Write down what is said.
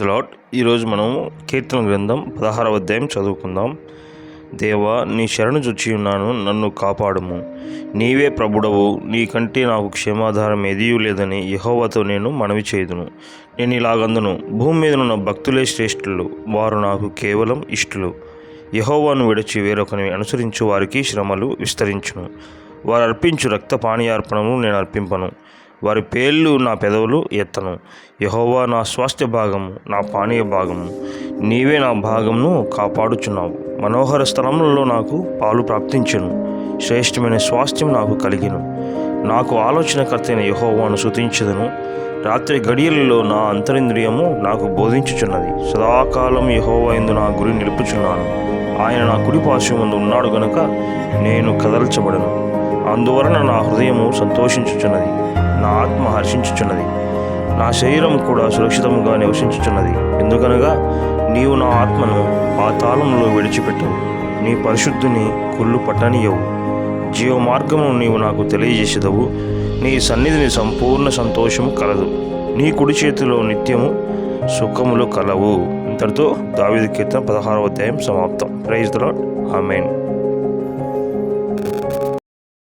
Lot ఈరోజు మనము కీర్తన గ్రంథం పదహారవ అధ్యాయం చదువుకుందాం. దేవా నీ శరణు చుచ్చి ఉన్నాను నన్ను కాపాడుము. నీవే ప్రభుడవు నీకంటే నాకు క్షేమాధారం ఎదియూ లేదని యహోవతో నేను మనవి చేయుదును. నేను ఇలాగందును. భూమి మీద ఉన్న భక్తులే శ్రేష్ఠులు వారు నాకు కేవలం ఇష్టలు. యహోవాను విడిచి వేరొకని అనుసరించు వారికి శ్రమలు విస్తరించును. వారు అర్పించు రక్త పానీయార్పణము నేను అర్పింపను. వారి పేర్లు నా పెదవులు ఎత్తను. యహోవా నా స్వాస్థ్య భాగము నా పానీయ భాగము. నీవే నా భాగమును కాపాడుచున్నావు. మనోహర స్థలములలో నాకు పాలు ప్రాప్తించను. శ్రేష్టమైన స్వాస్థ్యం నాకు కలిగిను. నాకు ఆలోచనకర్త అయిన యహోవాను శుతించదును రాత్రి గడియలలో నా అంతరింద్రియము నాకు బోధించుచున్నది. సదాకాలం యహోవా ఎందు నా గురి నిలుపుచున్నాను. ఆయన నా కుడి పార్శ్వమందు ఉన్నాడు గనుక నేను కదల్చబడను. అందువలన నా హృదయము సంతోషించుచున్నది. నా ఆత్మ హర్షించుచున్నది. నా శరీరం కూడా సురక్షితముగా నివసించుచున్నది. ఎందుకనగా నీవు నా ఆత్మను పాతాళంలో విడిచిపెట్టవు నీ పరిశుద్ధిని కుళ్ళు పట్టనీయవు జీవ మార్గమును నీవు నాకు తెలియజేసేదవు. నీ సన్నిధిని సంపూర్ణ సంతోషము కలదు. నీ కుడి చేతిలో నిత్యము సుఖములు కలవు. ఇంతటితో దావిది కీర్తన పదహారవ అధ్యాయం సమాప్తం. Praise the lord amen.